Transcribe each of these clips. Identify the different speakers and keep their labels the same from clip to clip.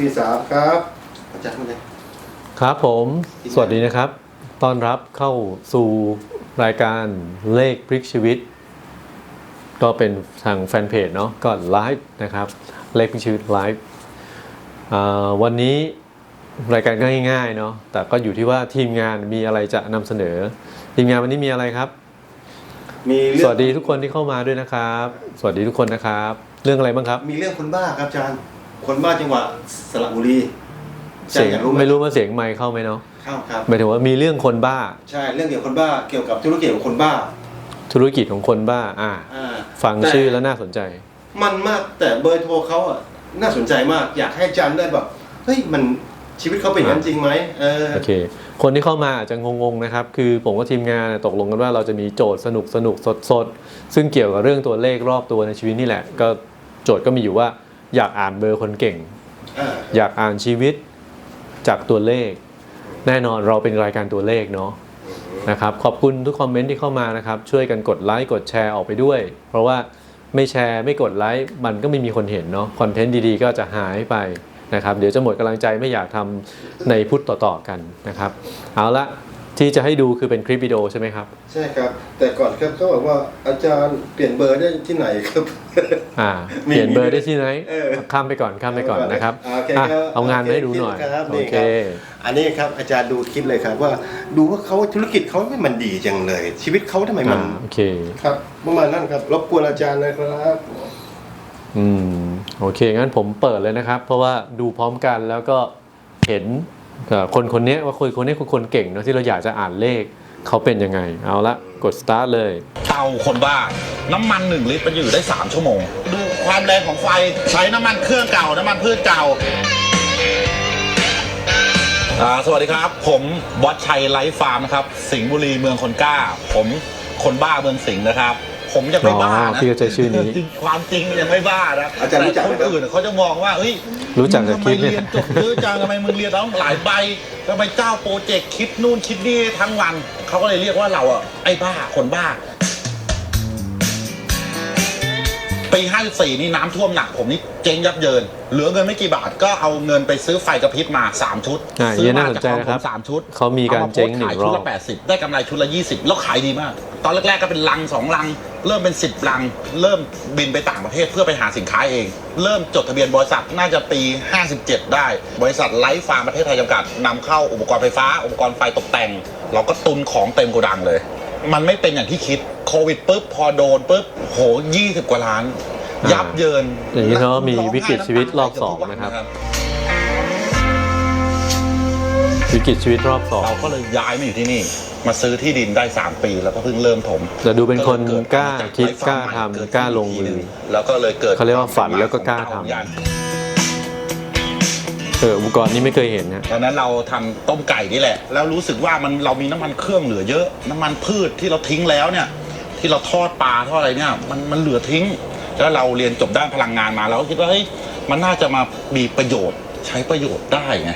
Speaker 1: สี่สามครับ อาจารย์มาเลย
Speaker 2: ครับผมสวัสดีนะครับ ต้อนรับเข้าสู่รายการเลขพลิกชีวิต ก็เป็นทางแฟนเพจเนาะก็ไลฟ์นะครับ เลขพลิกชีวิตไลฟ์อ่าวันนี้รายการก็ง่ายๆเนาะแต่ก็อยู่ที่ว่าทีมงานมีอะไรจะนำเสนอ ทีมงานวันนี้มีอะไรครับ
Speaker 1: มีเรื่
Speaker 2: ส
Speaker 1: อง
Speaker 2: วัสดีทุกคนที่เข้ามาด้วยนะครับ สวัสดีทุกคนนะครับ เรื่องอะไรบ้างครับ
Speaker 1: มีเรื่องคนบ้าครับอาจารย์ คนบ้าจังหวัดสระบุรีอาจาร
Speaker 2: เสีย
Speaker 1: ย์
Speaker 2: ง
Speaker 1: อยากรู้ไหม
Speaker 2: ไม่รู้ว่าเสียงไมค์เข้าไหมเนาะ
Speaker 1: เข้าครับ
Speaker 2: หมายถึงว่ามีเรื่องคนบ้า
Speaker 1: ใช่เรื่องเกี่ยวกับคนบ้าเกี่ยวกับธุรกิจของคนบ้า
Speaker 2: ธุรกิจของคนบ้า อ่า
Speaker 1: อ่า
Speaker 2: ฟัง
Speaker 1: แต่
Speaker 2: ชื่อแล้วน่าสนใจ
Speaker 1: มันมากแต่เบอร์โทรเขาอะน่าสนใจมาก อยากให้อาจารย์ได้แบบเฮ้ยมันชีวิตเขาเป็นอย่างนั้นจริงไหมเออ
Speaker 2: โอเค คนที่เข้ามาอาจจะงงๆนะครับ คือผมกับทีมงานตกลงกันว่าเราจะมีโจทย์สนุกสนุกสดสดๆ ซึ่งเกี่ยวกับเรื่องตัวเลขรอบตัวในชีวิตนี่แหละ ก็โจทย์ก็มีอยู่ว่า อยากอ่านเบอร์คนเก่ง
Speaker 1: อ่า
Speaker 2: อยากอ่านชีวิตจากตัวเลข แน่นอนเราเป็นรายการตัวเลขเนาะนะครับขอบคุณทุกคอมเมนต์ที่เข้ามานะครับช่วยกันกดไลค์กดแชร์ออกไปด้วย เพราะว่าไม่แชร์ไม่กดไลค์มันก็ไม่มีคนเห็นเนาะคอนเทนต์ดีๆ ก็จะหายไปนะครับเดี๋ยวจะหมดกำลังใจไม่อยากทำในพุทธต่อๆกันนะครับ เอาละ ที่จะให้ดูคือเป็นคลิปวิดีโอใช่ไหมครับ
Speaker 1: ใช่ครับ แต่ก่อนครับเขาบอกว่าอาจารย์เปลี่ยนเบอร์ได้ที่ไหนครับ
Speaker 2: อ่า
Speaker 1: มี
Speaker 2: เปลี่ยนเบอร์ได้ที่ไหน
Speaker 1: เออ
Speaker 2: ข้ามไปก่อนข้ามไปก่อนนะครับ
Speaker 1: โอเค
Speaker 2: อะ
Speaker 1: ครับ
Speaker 2: เอางานมาให้ดูหน่อย
Speaker 1: โอเคครับ
Speaker 2: โอ
Speaker 1: นี่
Speaker 2: เค
Speaker 1: ครับอันนี้ครับอาจารย์ดูคลิปเลยครับว่าดูว่าเขาธุรกิจเขาไม่มันดีจังเลย ชีวิตเขาทำไมมัน
Speaker 2: อ่าโอเค
Speaker 1: ครับประมาณนั้นครับรบกวนอาจารย์นะครับ
Speaker 2: อืม โอเค งั้นผมเปิดเลยนะครับ เพราะว่าดูพร้อมกันแล้วก็เห็นเอ่อ คนคนนี้ว่าคนคนนี้คือคนเก่งเนอะที่เราอยากจะอ่านเลขเขาเป็นยังไง เอาละกด start เลย
Speaker 3: เตาคนบ้า น้ำมันหนึ่งลิตรมันอยู่ได้ 3 ชั่วโมง ดูความแรงของไฟใช้น้ำมันเครื่องเก่า น้ำมันพืชเก่าอ่าสวัสดีครับ ผมวัดชัยไลฟ์ฟาร์มนะครับ สิงห์บุรีเมืองคนกล้า ผมคนบ้าเมืองสิงห์นะครับ ผมยังไม่บ้า
Speaker 2: อ๋อ
Speaker 3: นะ
Speaker 2: พี่เข้าใจชื่อนี้
Speaker 3: ความจริงยังไม่บ้านะ
Speaker 1: อาจารย์รู้จักไหม
Speaker 3: แต่
Speaker 1: ครับ
Speaker 3: คนอื่นเขาจะมองว่าเฮ้ย
Speaker 2: รู้จักจากคลิป
Speaker 3: ทำไม
Speaker 2: เนี่ย
Speaker 3: เรียนจบเยอะจังทำไมมึงเรียนต้องหลายใบทำไมเจ้าโปรเจกต์คิดนู่นคิดนี่ทั้งวันเขาก็เลยเรียกว่าเราอะไอ้บ้าคนบ้าปี54นี่น้ำท่วมหนักผมนี่เจ๊งยับเยิน เหลือเงินไม่กี่บาทก็เอาเงินไปซื้อไฟกระพริบมา3ชุด
Speaker 2: อ่า
Speaker 3: ซื้
Speaker 2: เยี่ยน่า
Speaker 3: มา
Speaker 2: สน
Speaker 3: จาก
Speaker 2: ใจ
Speaker 3: ของ
Speaker 2: นะ
Speaker 3: ผ
Speaker 2: ครับ
Speaker 3: มสามชุด
Speaker 2: เขามีการเจ๊งหนึ่
Speaker 3: ขาย
Speaker 2: งร
Speaker 3: ชุ
Speaker 2: อ
Speaker 3: ด
Speaker 2: บ
Speaker 3: ละ 80 ได้กำไรชุดละ 20 แล้วขายดีมาก ตอนแรก ๆ ก็เป็นลังสองลัง เริ่มเป็น10ลัง เริ่มบินไปต่างประเทศเพื่อไปหาสินค้าเอง เริ่มจดทะเบียนบริษัทน่าจะปี 57 ได้ บริษัทไลฟ์ฟาร์มประเทศไทยจำกัดนำเข้าอุปกรณ์ไฟฟ้า อุปกรณ์ไฟตกแต่ง เราก็ตุนของเต็มโกดังเลย มันไม่เป็นอย่างที่คิดโควิดปุ๊บพอโดนปุ๊บโห20 กว่าล้าน
Speaker 2: อ่ายั
Speaker 3: ยับเยิน
Speaker 2: อย่างนี้เขาก็มีวิกฤตชีวิตรอบสองนะครับ วิกฤตชีวิตรอบสอง
Speaker 3: เราก็เลยย้ายมาอยู่ที่นี่ มาซื้อที่ดินได้ 3 ปี แล้วก็เพิ่งเริ่มถม
Speaker 2: แต่ดูเป็นคน
Speaker 3: ก็เลย
Speaker 2: กล้า
Speaker 3: เด
Speaker 2: คิด
Speaker 3: ไฟ
Speaker 2: กล้า
Speaker 3: ฟ้ใหม่
Speaker 2: ทำ
Speaker 3: เด
Speaker 2: กล้าลงมือ
Speaker 3: ทีหนึ่แล้วก็เลยเกิด
Speaker 2: เขาเรียกว่าฝันแล้วก็กล้าทำ
Speaker 3: ของเต้ยัน
Speaker 2: เอออุปกรณ์นี้ไม่เคยเห็นนะ
Speaker 3: ตอนนั้นเราทำต้มไก่นี่แหละ แล้วรู้สึกว่ามันเรามีน้ำมันเครื่องเหลือเยอะ น้ำมันพืชที่เราทิ้งแล้วเนี่ย ที่เราทอดปลาทอดอะไรเนี่ย มันมันเหลือทิ้ง แล้วเราเรียนจบด้านพลังงานมาเราก็คิดว่าเฮ้ยมันน่าจะมามีประโยชน์ใช้ประโยชน์ได้ไง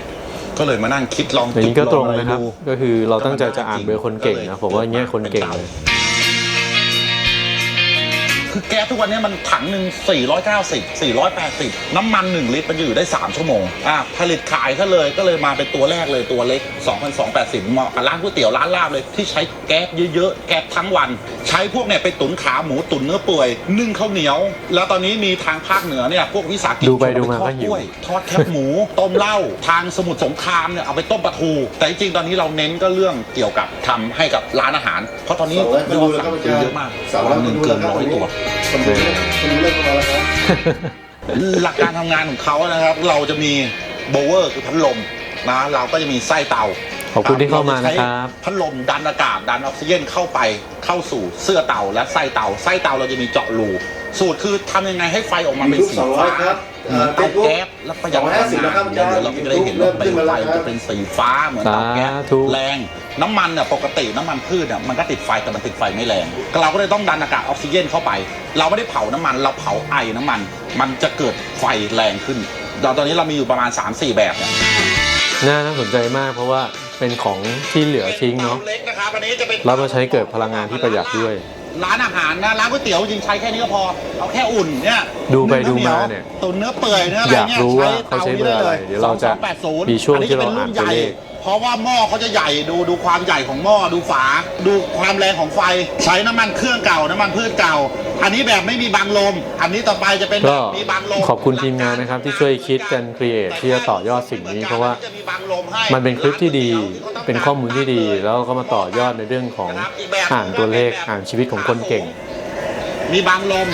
Speaker 3: ก็เลยมานั่งคิดลอง
Speaker 2: อย่างนี้ก็ตรง
Speaker 3: ลออ
Speaker 2: นะครับ
Speaker 3: ดู
Speaker 2: ก็คือเราตั้งใจจะอ่านเบอร์คนเก่งนะผมว่าอย่างเงี้ยคนเก่งเลย
Speaker 3: คือแก๊สทุกวันนี้มันถังหนึ่ง490 480 น้ำมัน 1 ลิตรมันจะอยู่ได้ 3 ชั่วโมงอะผลิตขายก็เลยก็เลยมาเป็นตัวแรกเลยตัวเล็ก 2,280เหมาะกับร้านก๋วยเตี๋ยวร้านลาบเลยที่ใช้แก๊สเยอะๆ แก๊สทั้งวัน ใช้พวกเนี่ยไปตุ๋นขาหมูตุ๋นเนื้อเปื่อยนึ่งข้าวเหนียว แล้วตอนนี้มีทางภาคเหนือเนี่ยพวกวิสาหกิจ
Speaker 2: ดูไปดูมา
Speaker 3: ทอ
Speaker 2: ก็
Speaker 3: ด
Speaker 2: หิ
Speaker 3: ก
Speaker 2: ว
Speaker 3: ล้วยทอดแคบหมู ต้มเหล้าทางสมุทรสงครามเนี่ยเอาไปต้มปลาทู แต่จริงๆตอนนี้เราเน้นก็เรื่องเกี่ยวกับทำให้กับร้านอาหาร เพราะตอนนี้
Speaker 1: สองร้อยคนดูแล้วครับอาจารย์
Speaker 3: เยอะมาก
Speaker 1: สองร้อย
Speaker 3: วันห
Speaker 1: คน
Speaker 3: นึ่ง
Speaker 1: ดู
Speaker 3: เกิ
Speaker 1: แล้ว
Speaker 3: น
Speaker 1: ครับ
Speaker 3: ร้อยตัว
Speaker 1: คนดูคนดูเริ่มเข้ามาแล้วครับ
Speaker 3: หลักการทำงานของเขานะครับ เราจะมีโบเวอร์คือพัดลมนะเราก็จะมีไส้เตา
Speaker 2: ขอบคุณที่เข้ามานะครับ
Speaker 3: เาจใช้พัดลมดันอากาศดันออกซิเจนเข้าไปเข้าสู่เสื้อเตาและไส้เตาไส้เตาเราจะมีเจาะรูสูตรคือทำยังไงให้ไฟออกมาเป็นสี
Speaker 1: YouTube
Speaker 3: ฟ้า
Speaker 1: 200ครับ
Speaker 3: เหมือนเตาแก๊สและประหยัดพลัง
Speaker 1: 250นะ
Speaker 3: งา
Speaker 1: ครับ
Speaker 3: น
Speaker 1: อาจารย์
Speaker 3: เดี๋ยวเราก็จะได้เห็นว่าเปลวไฟมันจะเป็นสีฟ้าเหมือนเตาแก๊ส
Speaker 2: สาธุ
Speaker 3: แรง น้ำมันเนี่ยปกติน้ำมันพืชเนี่ยมันก็ติดไฟแต่มันติดไฟไม่แรงเราก็เลยต้องดันอากาศออกซิเจนเข้าไป เราไม่ได้เผาน้ำมัน เราเผาไอน้ำมัน มันจะเกิดไฟแรงขึ้นเราตอนนี้เรามีอยู่ประมาณ 3-4 แบบเนี่ย
Speaker 2: น่าน่าสนใจมากเพราะว่าเป็นของที่เหลือทิ้งเนาะ
Speaker 3: เล็กนะครับอันนี้จะเป็น
Speaker 2: แล้วมาใช้เกิดพลังงานที่ประหยัดด้วย
Speaker 3: ร้านอาหารนะร้านก๋วยเตี๋ยวจริงใช้แค่นี้ก็พอ เอาแค่อุ่นเนี่ย
Speaker 2: ดูไป
Speaker 3: นึ่ง
Speaker 2: ดูมา
Speaker 3: ข้วห
Speaker 2: เนี่ย
Speaker 3: ตุ๋นเนื้อเปื่อยเนื้ออะไร
Speaker 2: อยาก
Speaker 3: เนี่ย
Speaker 2: รู้ว่า
Speaker 3: ใช้
Speaker 2: เขาใช้
Speaker 3: เตานี้ได้
Speaker 2: เบอร์
Speaker 3: เล
Speaker 2: อะไร
Speaker 3: ย
Speaker 2: เดี๋ยวเราจะ
Speaker 3: 2280
Speaker 2: มีช่วง
Speaker 3: อันนี้
Speaker 2: ที่เรา
Speaker 3: เป็นรุ่น
Speaker 2: อ่าน
Speaker 3: ให
Speaker 2: ตัว
Speaker 3: ญ่
Speaker 2: เลข
Speaker 3: เพราะว่าหม้อเขาจะใหญ่ดูดูความใหญ่ของหม้อดูฝา ดูความแรงของไฟ ใช้น้ำมันเครื่องเก่าน้ำมันพืชเก่า อันนี้แบบไม่มีบังลม อันนี้ต่อไปจะเป็นแบ
Speaker 2: ก็
Speaker 3: บมีบังลม
Speaker 2: ขอบคุณทีมงานนะครับที่ช่วยคิดกันครีเอทที่จะต่อยอดสิ่งนี้ เพราะว่ามันเป็นคลิปที่ดีเป็นข้อมูลที่ดี แล้วก็มาต่อยอดในเรื่องของอ่านตัวเลขอ่านชีวิตของคนเก่ง
Speaker 3: มีบังลม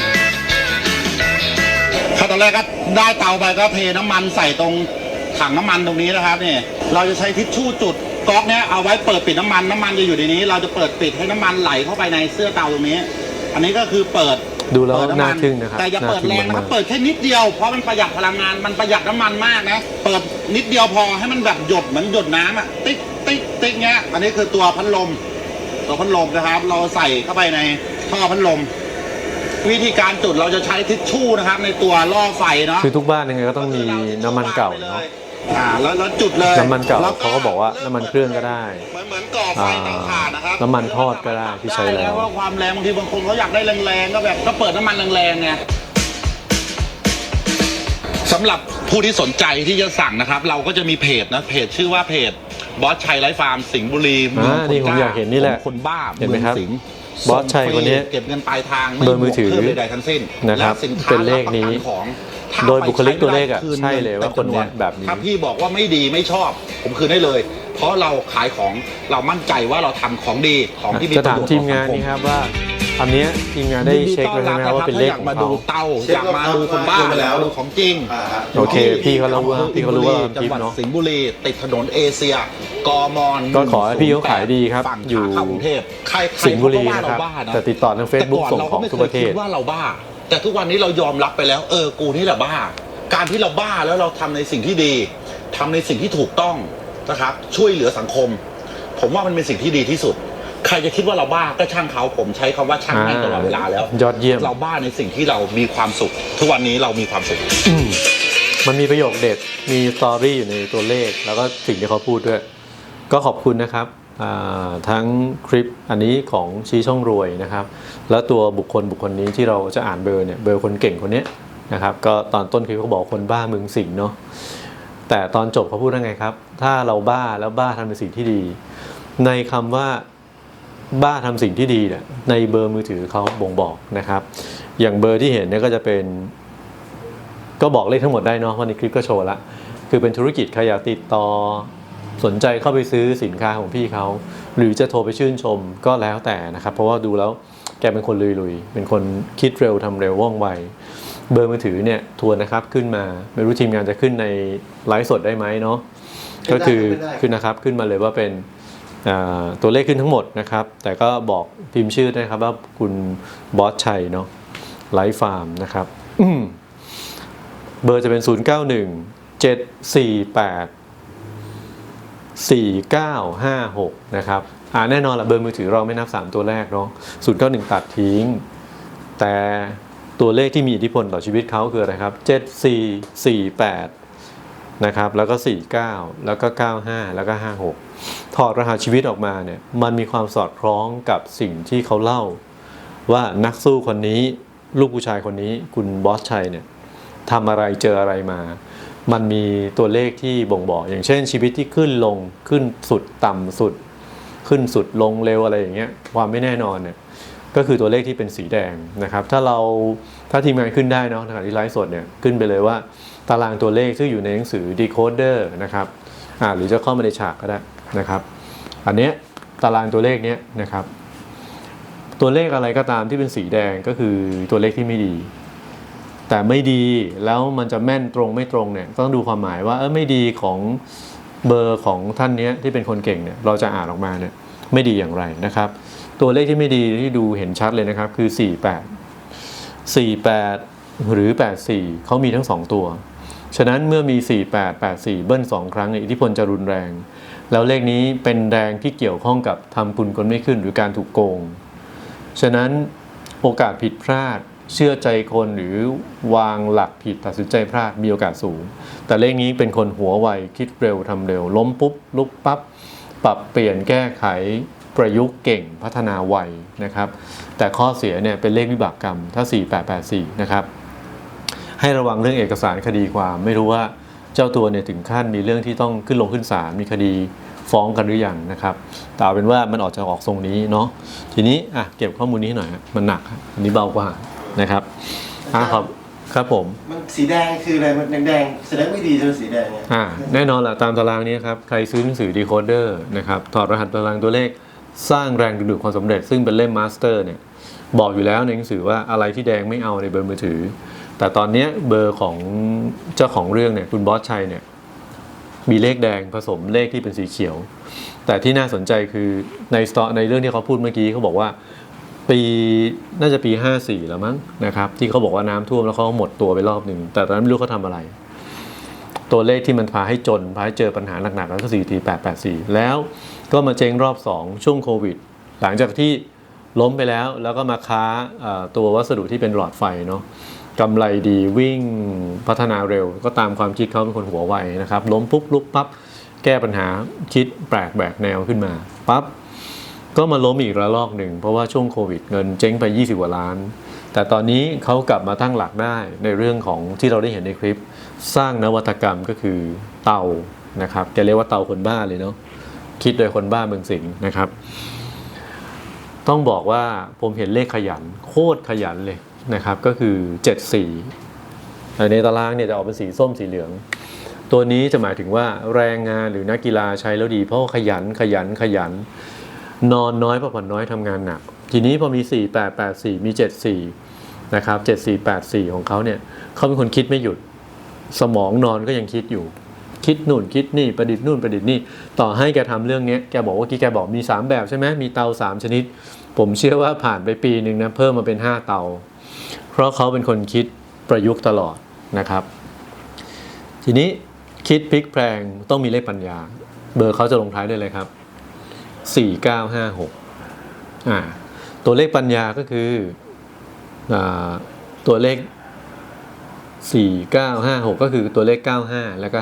Speaker 3: ขั้นตอนแรกก็ได้เตาไปก็เทน้ำมันใส่ตรง ถังน้ำมันตรงนี้นะครับนี่เราจะใช้ทิชชู่จุดก๊อกเนี้ยเอาไว้เปิดปิดน้ำมันน้ำมันจะอยู่ในนี้ เราจะเปิดปิดให้น้ำมันไหลเข้าไปในเสื้อเตาตรงนี้ อันนี้ก็คือเปิด
Speaker 2: ดูแล้ว
Speaker 3: เปิดำมั
Speaker 2: น่าทึ่งนะครับ
Speaker 3: แต่อย่าเปิด
Speaker 2: น่าทึ่ง
Speaker 3: แรงนะครับ
Speaker 2: มากๆ
Speaker 3: เปิดแค่นิดเดียวเพราะมันประหยัดพลังงานมันประหยัดน้ำมันมากนะเปิดนิดเดียวพอให้มันแบบหยดเหมือนหยดน้ำอะติ๊กติ๊กติ๊กเงี้ยอันนี้คือตัวพัดลม ตัวพัดลมนะครับ เราใส่เข้าไปในท่อพัดลม วิธีการจุดเราจะใช้ทิชชู่นะครับ ในตัวล่อไฟเนาะ
Speaker 2: คือทุกบ้านยังไงก็ต้องมีน้ำมันเก่าเนาะ
Speaker 3: อ่าแล้วแล้วจุดเลย
Speaker 2: น้ำมันเก่า
Speaker 3: แล้ว
Speaker 2: เขาก็บอกว่าน้ำมันเครื่องก็ได้
Speaker 3: เหมือนเหมือนก่อไฟเตาถ่านนะครับ
Speaker 2: น้ำมันทอดก็ได้ที่ใช้แล้ว
Speaker 3: ได้ว่าความแรงบางทีบางคนเขาอยากได้แรงๆก็แบบก็เปิดน้ำมันแรงๆไงสำหรับผู้ที่สนใจที่จะสั่งนะครับ เราก็จะมีเพจนะเพจชื่อว่าเพจบอสชัยไลฟ์ฟาร์มสิงห์บุรีเมือง
Speaker 2: อ่านี่ผมอยากเห็นนี่แหละ
Speaker 3: คนบ้า
Speaker 2: เห็นไหมครับ
Speaker 3: องสิงห์
Speaker 2: บอสชัยคนนี้
Speaker 3: ส่งฟรีเก็บเงินปลายทางไม่
Speaker 2: เบอร์มือถือ
Speaker 3: บวกเพิ่มใดๆทั้งสิ้น
Speaker 2: นะครับ
Speaker 3: และสินค้า
Speaker 2: เป็นเลขนี้
Speaker 3: รับประกัของถ้า
Speaker 2: โดยบุคลิกตัวเลขอะ
Speaker 3: คืน
Speaker 2: ใช่เลยว่าคนเนี้ย
Speaker 3: ต็มจำ
Speaker 2: แบบนี้
Speaker 3: ถ้าพี่บอกว่าไม่ดีไม่ชอบ ผมคืนได้เลย เพราะเราขายของเรามั่นใจว่าเราทำของดีของที่มี
Speaker 2: จะถาม
Speaker 3: ประโยชน์
Speaker 2: ทีมงาน
Speaker 3: ต่อสั
Speaker 2: นี้ครับว่าอันเนี้ยทีมงานได้เช็คไว้ใช่ไหมครับว่าเป็นเลข
Speaker 3: ถ้าอยาก
Speaker 2: ของ
Speaker 3: มา
Speaker 2: เขา
Speaker 3: ดูเต้า
Speaker 1: เช็ค
Speaker 3: อยากมาดูคนบ้า
Speaker 1: แล้ว
Speaker 3: มาดูของจริง
Speaker 1: อ่าฮะ
Speaker 2: โอเคพี่เขารู้ว่าพี่เขารู้ว่าเรา
Speaker 3: จั
Speaker 2: ทำคลิ
Speaker 3: ง
Speaker 2: ป
Speaker 3: หวัด
Speaker 2: เนาะ
Speaker 3: สิงห์บุรีติดถนนเอเชียกมอน
Speaker 2: ก็ขอให้พี่เขาขายดีครับ
Speaker 3: ฝั่ง
Speaker 2: อยู่
Speaker 3: ขาเข้ากรุงเทพใครๆ
Speaker 2: สิงห์บุรี
Speaker 3: เขาก็ว่า
Speaker 2: นะครับ
Speaker 3: เาบ้านะ
Speaker 2: แต่ติดต่อทาง Facebook
Speaker 3: แต่
Speaker 2: ส่ง
Speaker 3: ก่อน
Speaker 2: ของ
Speaker 3: เราก็ไม่
Speaker 2: ทุก
Speaker 3: เค
Speaker 2: ป
Speaker 3: ย
Speaker 2: ระเท
Speaker 3: คิ
Speaker 2: ศ
Speaker 3: ดว่าเราบ้า แต่ทุกวันนี้เรายอมรับไปแล้ว เออกูนี่แหละบ้า การที่เราบ้าแล้วเราทำในสิ่งที่ดีทำในสิ่งที่ถูกต้องนะครับ ช่วยเหลือสังคม ผมว่ามันเป็นสิ่งที่ดีที่สุด ใครจะคิดว่าเราบ้าก็ช่างเขาผมใช้คำว่าช่างให้ตลอดเวลาแล้ว
Speaker 2: ยอดเยี่ยม
Speaker 3: เราบ้าในสิ่งที่เรามีความสุข ทุกวันนี้เรามีความสุข
Speaker 2: อืมมันมีประโยคเด็ดมีสตอรี่อยู่ในตัวเลข แล้วก็สิ่งที่เขาพูดด้วย ก็ขอบคุณนะครับอ่า ทั้งคลิปอันนี้ของชี้ช่องรวยนะครับ แล้วตัวบุคคลบุคคลนี้ที่เราจะอ่านเบอร์เนี่ยเบอร์คนเก่งคนนี้นะครับก็ตอนต้นคลิปเขาบอกคนบ้ามืองสิงเนาะแต่ตอนจบเขาพูดว่าไงครับ ถ้าเราบ้าแล้วบ้าทำในสิ่งที่ดี ในคำว่าบ้าทำสิ่งที่ดีเนี่ยในเบอร์มือถือเขาบ่งบอกนะครับ อย่างเบอร์ที่เห็นเนี่ยก็จะเป็น ก็บอกเลขทั้งหมดได้เนาะวันนี้คลิปก็โชว์ละคือเป็นธุรกิจใครอยากติดต่อ สนใจเข้าไปซื้อสินค้าของพี่เขา หรือจะโทรไปชื่นชมก็แล้วแต่นะครับ เพราะว่าดูแล้วแกเป็นคนลุยๆ เป็นคนคิดเร็วทำเร็วว่องไว เบอร์มือถือเนี่ยทวนนะครับขึ้นมา ไม่รู้ทีมงานจะขึ้นในไลฟ์สดได้ไหมเนาะ
Speaker 1: ขึ้นได้
Speaker 2: ก็คือ
Speaker 1: ขึ้นได้
Speaker 2: ขึ้นนะครับขึ้นมาเลยว่าเป็นอ่าตัวเลขขึ้นทั้งหมดนะครับ แต่ก็บอกพิมพ์ชื่อนะครับว่าคุณบอสชัยเนาะไลฟ์ฟาร์มนะครับอืมเบอร์จะเป็น 0 9 1 7 4 8 4956 นะครับอ่าแน่นอนละเบอร์มือถือเราไม่นับ 3 ตัวแรกเนาะ091 ตัดทิ้ง แต่ตัวเลขที่มีอิทธิพลต่อชีวิตเขาคืออะไรครับ 7448 นะครับ แล้วก็ 49 แล้วก็ 95 แล้วก็ 56 ถอดรหัสชีวิตออกมาเนี่ย มันมีความสอดคล้องกับสิ่งที่เขาเล่า ว่านักสู้คนนี้ ลูกผู้ชายคนนี้ คุณบอสชัยเนี่ยทำอะไรเจออะไรมา มันมีตัวเลขที่บ่งบอก อย่างเช่นชีวิตที่ขึ้นลงขึ้นสุดต่ำสุด ขึ้นสุดลงเร็วอะไรอย่างเงี้ยความไม่แน่นอนเนี่ยก็คือตัวเลขที่เป็นสีแดงนะครับ ถ้าเราถ้าทีมงานขึ้นได้เนาะขณะที่ไลฟ์สดเนี่ยขึ้นไปเลยว่าตารางตัวเลขซึ่งอยู่ในหนังสือ decoder นะครับอ่าหรือจะเข้ามาในฉากก็ได้นะครับ อันเนี้ยตารางตัวเลขเนี้ยนะครับ ตัวเลขอะไรก็ตามที่เป็นสีแดงก็คือตัวเลขที่ไม่ดี แต่ไม่ดีแล้วมันจะแม่นตรงไม่ตรงเนี่ยต้องดูความหมายว่าเออไม่ดีของเบอร์ของท่านเนี้ยที่เป็นคนเก่งเนี่ยเราจะอ่านออกมาเนี่ยไม่ดีอย่างไรนะครับ ตัวเลขที่ไม่ดีที่ดูเห็นชัดเลยนะครับคือ 48 48 หรือ 84เขามีทั้ง 2 ตัว ฉะนั้นเมื่อมี 48 84 เบิ้ล 2 ครั้งอิทธิพลจะรุนแรง แล้วเลขนี้เป็นแรงที่เกี่ยวข้องกับทำคุณคนไม่ขึ้นหรือการถูกโกง ฉะนั้นโอกาสผิดพลาด เชื่อใจคนหรือวางหลักผิดตัดสินใจพลาดมีโอกาสสูง แต่เลขนี้เป็นคนหัวไวคิดเร็วทำเร็ว ล้มปุ๊บลุกปั๊บปรับเปลี่ยนแก้ไขประยุกต์เก่งพัฒนาไวนะครับ แต่ข้อเสียเนี่ยเป็นเลขวิบากกรรมถ้า 4884 นะครับ ให้ระวังเรื่องเอกสารคดีความไม่รู้ว่าเจ้าตัวเนี่ยถึงขั้นมีเรื่องที่ต้องขึ้นลงขึ้นศาลมีคดีฟ้องกันหรือยังนะครับแต่เอาเป็นว่ามันออกจะออกทรงนี้เนาะทีนี้อะเก็บข้อมูลนี้ให้หน่อยมันหนักอันนี้เบากว่า นะครับอะครับครับผม
Speaker 1: มันสีแดงคืออะไรมันแดงๆแสดงไม่ดีใช่ไหมสีแดงเนี่ย
Speaker 2: อ่าแน่นอนแหละตามตารางนี้ครับ ใครซื้อหนังสือ Decoder นะครับถอดรหัสตารางตัวเลขสร้างแรงดึงดูดความสำเร็จ ซึ่งเป็นเล่มมาสเตอร์เนี่ยบอกอยู่แล้วในหนังสือว่าอะไรที่แดงไม่เอาในเบอร์มือถือ แต่ตอนเนี้ยเบอร์ของเจ้าของเรื่องเนี่ยคุณบอสชัยเนี่ยมีเลขแดงผสมเลขที่เป็นสีเขียว แต่ที่น่าสนใจคือในสตอในเรื่องที่เขาพูดเมื่อกี้เขาบอกว่า ปีน่าจะปี 54 แล้วมั้งนะครับ ที่เขาบอกว่าน้ำท่วมแล้วเขาหมดตัวไปรอบหนึ่งแต่ตอนนั้นไม่รู้เขาทำอะไร ตัวเลขที่มันพาให้จนพาให้เจอปัญหาหนักๆแล้วก็4 4 8 8 4 แล้วก็มาเจ๊งรอบ 2 ช่วงโควิด หลังจากที่ล้มไปแล้วแล้วก็มาค้าตัววัสดุที่เป็นหลอดไฟเนาะกำไรดีวิ่งพัฒนาเร็ว ก็ตามความคิดเขาเป็นคนหัวไวนะครับล้มปุ๊บลุกปั๊บแก้ปัญหาคิดแปลกแบกแนวขึ้นมาปั๊บ ก็มาล้มอีกระลอกหนึ่ง เพราะว่าช่วงโควิดเงินเจ๊งไป 20กว่าล้าน แต่ตอนนี้เขากลับมาตั้งหลักได้ในเรื่องของที่เราได้เห็นในคลิป สร้างนวัตกรรมก็คือเตานะครับแกเรียกว่าเตาคนบ้าเลยเนาะคิดโดยคนบ้าเมืองสิงห์นะครับ ต้องบอกว่าผมเห็นเลขขยัน โคตรขยันเลยนะครับ ก็คือ 7 สีในตารางเนี่ยจะออกเป็นสีส้มสีเหลือง ตัวนี้จะหมายถึงว่าแรงงานหรือนักกีฬาใช้แล้วดี เพราะขยันขยันขยัน นอนน้อยพักผ่อนน้อยทำงานหนัก ทีนี้พอมี 4 8 8 4 มี 7 4 นะครับ 7 4 8 4 ของเขาเนี่ยเขาเป็นคนคิดไม่หยุด สมองนอนก็ยังคิดอยู่ คิดนู่นคิดนี่ประดิษฐ์นู่นประดิษฐ์นี่ ต่อให้แกทำเรื่องเนี้ยแกบอกว่ากี้แกบอกมี 3 แบบใช่ไหมมีเตา 3 ชนิด ผมเชื่อว่าผ่านไปปีหนึ่งนะเพิ่มมาเป็น 5 เตา เพราะเขาเป็นคนคิดประยุกต์ตลอดนะครับ ทีนี้คิดพลิกแพลงต้องมีเลขปัญญา เบอร์เขาจะลงท้ายด้วยเลยครับ 4956อ่าตัวเลขปัญญาก็คืออาตัวเลข 4956 ก็คือตัวเลข 95 แล้วก็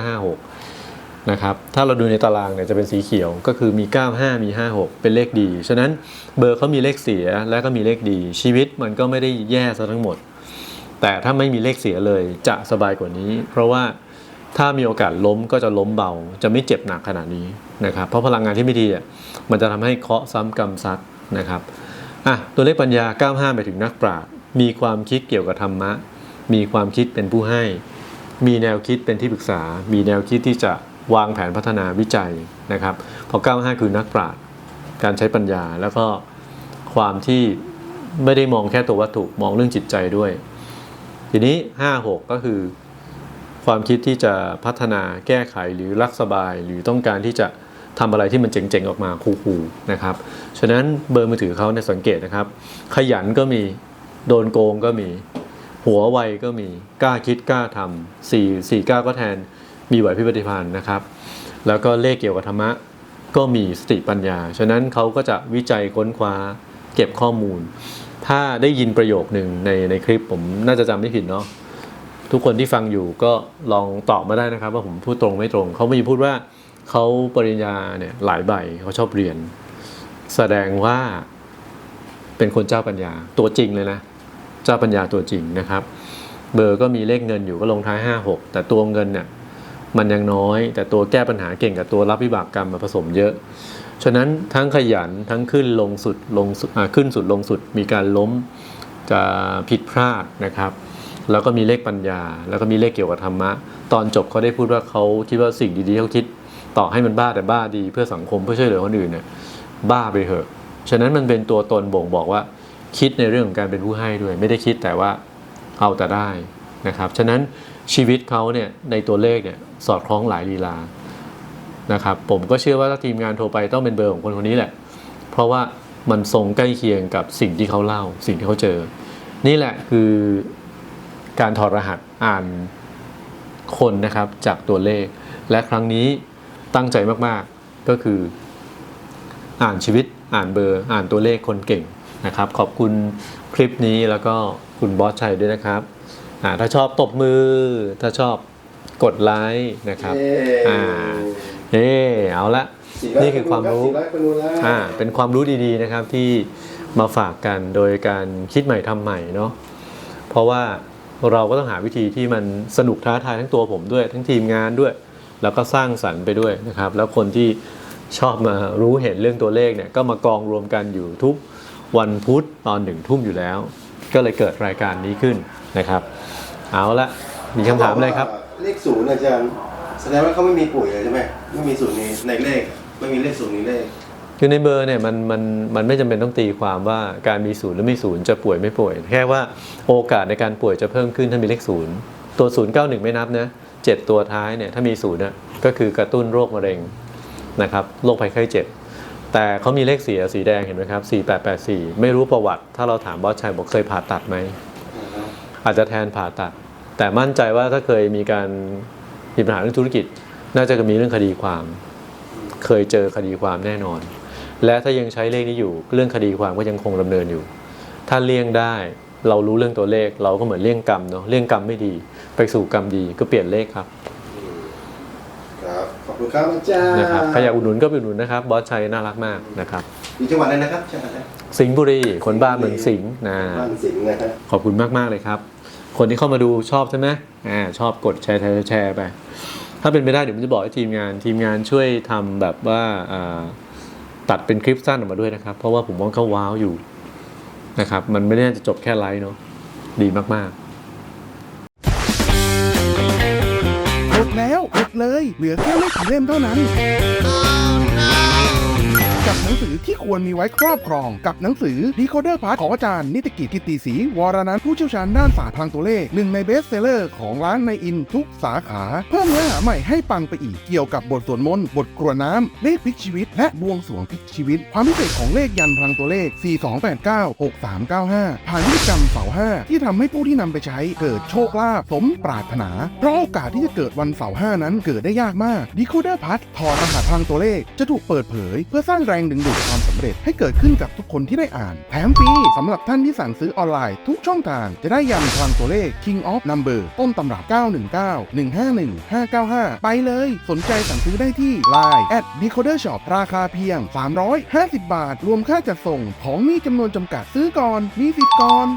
Speaker 2: 56 นะครับ ถ้าเราดูในตารางเนี่ยจะเป็นสีเขียวก็คือมี 95 มี 56 เป็นเลขดี ฉะนั้นเบอร์เขามีเลขเสียแล้วก็มีเลขดี ชีวิตมันก็ไม่ได้แย่ซะทั้งหมด แต่ถ้าไม่มีเลขเสียเลยจะสบายกว่านี้ เพราะว่าถ้ามีโอกาสล้มก็จะล้มเบา จะไม่เจ็บหนักขนาดนี้นะครับ เพราะพลังงานที่ไม่ดีอะ มันจะทำให้เคาะซ้ำกรรมซัดนะครับอะตัวเลขปัญญา95ไปถึงนักปราชญ์มีความคิดเกี่ยวกับธรรมะ มีความคิดเป็นผู้ให้ มีแนวคิดเป็นที่ปรึกษา มีแนวคิดที่จะวางแผนพัฒนาวิจัยนะครับพอ95 คือนักปราชญ์การใช้ปัญญาแล้วก็ความที่ไม่ได้มองแค่ตัววัตถุมองเรื่องจิตใจด้วย ทีนี้ 5 6 ก็คือ ความคิดที่จะพัฒนาแก้ไขหรือรักสบายหรือต้องการที่จะ ทำอะไรที่มันเจ๋งๆออกมาคูลๆนะครับฉะนั้นเบอร์มือถือเขาเนี่ยสังเกตนะครับ ขยันก็มีโดนโกงก็มี หัวไวก็มีกล้าคิดกล้าทำสี่สี่กล้าก็แทนมีไหวพริบปฏิภาณนะครับ แล้วก็เลขเกี่ยวกับธรรมะก็มีสติปัญญา ฉะนั้นเขาก็จะวิจัยค้นคว้าเก็บข้อมูล ถ้าได้ยินประโยคหนึ่งในในคลิปผมน่าจะจำไม่ผิดเนาะทุกคนที่ฟังอยู่ก็ลองตอบมาได้นะครับ ว่าผมพูดตรงไม่ตรง เขาไม่ได้พูดว่า เขาปริญญาเนี่ยหลายใบเขาชอบเรียน แสดงว่าเป็นคนเจ้าปัญญาตัวจริงเลยนะ เจ้าปัญญาตัวจริงนะครับ เบอร์ก็มีเลขเงินอยู่ก็ลงท้าย 5 6 แต่ตัวเงินเนี่ยมันยังน้อย แต่ตัวแก้ปัญหาเก่งกับตัวรับวิบากกรรมมาผสมเยอะ ฉะนั้นทั้งขยันทั้งขึ้นลงสุดลงสุดขึ้นสุดลงสุดมีการล้มจะผิดพลาดนะครับ แล้วก็มีเลขปัญญา แล้วก็มีเลขเกี่ยวกับธรรมะ ตอนจบเขาได้พูดว่าเขาคิดว่าสิ่งดีๆเขาคิด ต่อให้มันบ้าแต่บ้าดีเพื่อสังคมเพื่อช่วยเหลือคนอื่นเนี่ยบ้าไปเถอะ ฉะนั้นมันเป็นตัวตนบ่งบอกว่า คิดในเรื่องของการเป็นผู้ให้ด้วย ไม่ได้คิดแต่ว่าเอาแต่ได้นะครับ ฉะนั้นชีวิตเขาเนี่ยในตัวเลขเนี่ยสอดคล้องหลายลีลานะครับผมก็เชื่อว่าถ้าทีมงานโทรไปต้องเป็นเบอร์ของคนคนนี้แหละ เพราะว่ามันทรงใกล้เคียงกับสิ่งที่เขาเล่า สิ่งที่เขาเจอ นี่แหละคือการถอดรหัสอ่านคนนะครับจากตัวเลข และครั้งนี้ ตั้งใจมากๆ ก็คืออ่านชีวิตอ่านเบอร์อ่านตัวเลขคนเก่งนะครับ ขอบคุณคลิปนี้แล้วก็คุณบอสชัยด้วยนะครับอ่าถ้าชอบตบมือ ถ้าชอบกดไลค์นะครับ
Speaker 1: เย้
Speaker 2: อ่าเออเอาละนี่คือความรู้
Speaker 1: สี่ร้อยคนดูแล้ว
Speaker 2: อ่าเป็นความรู้ดีๆนะครับที่มาฝากกันโดยการคิดใหม่ทำใหม่เนาะเพราะว่าเราก็ต้องหาวิธีที่มันสนุกท้าทายทั้งตัวผมด้วย ทั้งทีมงานด้วย แล้วก็สร้างสรรค์ไปด้วยนะครับ แล้วคนที่ชอบมารู้เห็นเรื่องตัวเลขเนี่ยก็มากองรวมกันอยู่ทุกวันพุธตอนหนึ่งทุ่มอยู่แล้ว ก็เลยเกิดรายการนี้ขึ้นนะครับ เอาละมีคำถามอะไรครับ
Speaker 1: เลขศูนย์อาจารย์แสดงว่าเขาไม่มีปุ๋ยเลยใช่ไหมไม่มีศูนย์นี้ในเลขไม่มีเลขศูนย์นี้เลข
Speaker 2: คือในเบอร์เนี่ยมันมันมันไม่จำเป็นต้องตีความว่าการมีศูนย์หรือไม่ศูนย์จะป่วยไม่ป่วย แค่ว่าโอกาสในการป่วยจะเพิ่มขึ้นถ้ามีเลขศูนย์ตัวศูนย์เก้าหนึ่งไม่นับนะ เจ็ดตัวท้ายเนี่ยถ้ามีศูนย์น่ะก็คือกระตุ้นโรคมะเร็งนะครับโรคภัยไข้เจ็บ แต่เขามีเลขเสียสีแดงเห็นไหมครับ 4884 ไม่รู้ประวัติ ถ้าเราถามบอสชัยบอกเคยผ่าตัดไหม อาจจะแทนผ่าตัด แต่มั่นใจว่าถ้าเคยมีการมีปัญหาเรื่องธุรกิจ น่าจะมีเรื่องคดีความ เคยเจอคดีความแน่นอน และถ้ายังใช้เลขนี้อยู่เรื่องคดีความก็ยังคงดำเนินอยู่ ถ้าเลี่ยงได้ เรารู้เรื่องตัวเลข เราก็เหมือนเลี่ยงกรรมเนาะเลี่ยงกรรมไม่ดี ไปสู่กรรมดีก็เปลี่ยนเลขครับ
Speaker 1: ครับขอบคุณครับอาจารย์
Speaker 2: นะครับใครอยากอุดหนุนก็ไปอุดหนุนนะครับบอสชัยน่ารักมากนะครับ
Speaker 1: อยู่จังหวัดอะไรนะครับจังหวัดอะไร
Speaker 2: สิงห์บุรีคนบ้าเมืองสิงห์นะ
Speaker 1: บ้านสิงห์นะฮะ
Speaker 2: ขอบคุณมากๆเลยครับ คนที่เข้ามาดูชอบใช่ไหมอ่าชอบกดแชร์แชร์แชร์ไป ถ้าเป็นไปได้เดี๋ยวผมจะบอกให้ทีมงานทีมงานช่วยทำแบบว่าอ่าตัดเป็นคลิปสั้นออกมาด้วยนะครับ เพราะว่าผมว่าเขาว้าวอยู่ นะครับ มันไม่ได้จะจบแค่ไลฟ์เนาะดีมาก ๆ
Speaker 4: หมดแล้วหมดเลย เหลือแค่ไม่กี่เล่มเท่านั้น กับหนังสือที่ควรมีไว้ครอบครอง กับหนังสือ Decoder Part ของอาจารย์นิติกิจกิติศรีวรนันท์ผู้เชี่ยวชาญด้านศาสตร์ทางตัวเลขหนึ่งในเบสเซลเลอร์ของร้านในอินทุกสาขา เพิ่มเนื้อหาใหม่ให้ปังไปอีกเกี่ยวกับบทสวดมนต์บทกรวดน้ำเลขพลิกชีวิต และบวงสรวงพลิกชีวิต ความพิเศษของเลขยันพลังตัวเลข 4289 6395 ผ่านพฤติกรรมเสาห้าที่ทำให้ผู้ที่นำไปใช้เกิดโชคลาภสมปรารถนา เพราะโอกาสที่จะเกิดวันเสาร์ห้านั้นเกิดได้ยากมาก Decoder Pass ถอดรหัสพลังตัวเลขจะถูกเปิดเผย เพื่อสร้างแรรงดึงดูดความสำเร็จให้เกิดขึ้นกับทุกคนที่ได้อ่าน แถมฟรีสำหรับท่านที่สั่งซื้อออนไลน์ทุกช่องทางจะได้ยันพลังตัวเลข King of Number ต้นตำรับ 919 151 595 ไปเลย สนใจสั่งซื้อได้ที่ Line at Decoder Shop ราคาเพียง 350 บาท รวมค่าจัดส่งของมีจำนวนจำกัดซื้อก่อน มีสิทธิ์ก่อน